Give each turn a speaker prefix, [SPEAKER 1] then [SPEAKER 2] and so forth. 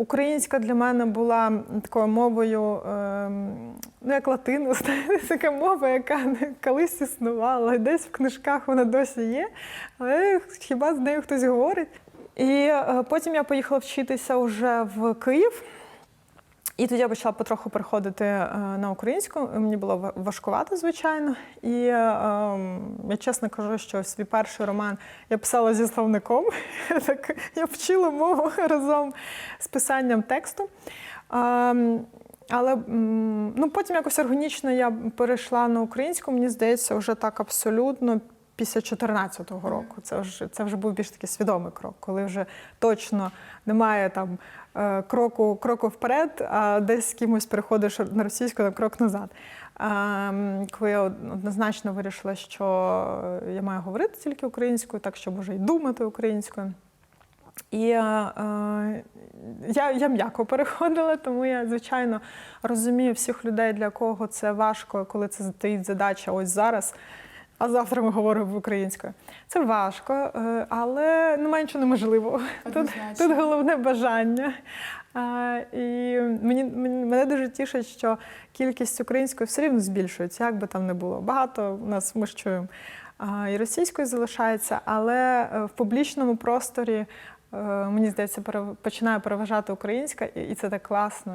[SPEAKER 1] Українська для мене була такою мовою, ем, ну як латину, знаєте, така мова, яка колись існувала, десь в книжках вона досі є, але хіба з нею хтось говорить. І е, потім я поїхала вчитися вже в Київ. І тоді я почала потроху переходити е, на українську. Мені було важкувато, звичайно. І ем, я чесно кажу, що свій перший роман я писала зі словником. Так, я вчила мову разом з писанням тексту. Ем, але ну, потім якось органічно я перейшла на українську, мені здається, вже так абсолютно після 2014 року. Це вже, це вже був більш такий свідомий крок, коли вже точно немає там е, кроку, кроку вперед, а десь з кимось переходиш на російську на крок назад. Ем, Коли я однозначно вирішила, що я маю говорити тільки українською, так щоб вже й думати українською. І е, е, я, я м'яко переходила, тому я, звичайно, розумію всіх людей, для кого це важко, коли це стоїть задача ось зараз. А завтра ми говоримо українською. Це важко, е, але не менше неможливо. Тут, тут головне бажання. А, і мені, мені мене дуже тішить, що кількість української все рівно збільшується, як би там не було. Багато у нас ми ж чуємо. А, і російською залишається, але е, в публічному просторі е, мені здається, починає переважати українська, і і це так класно.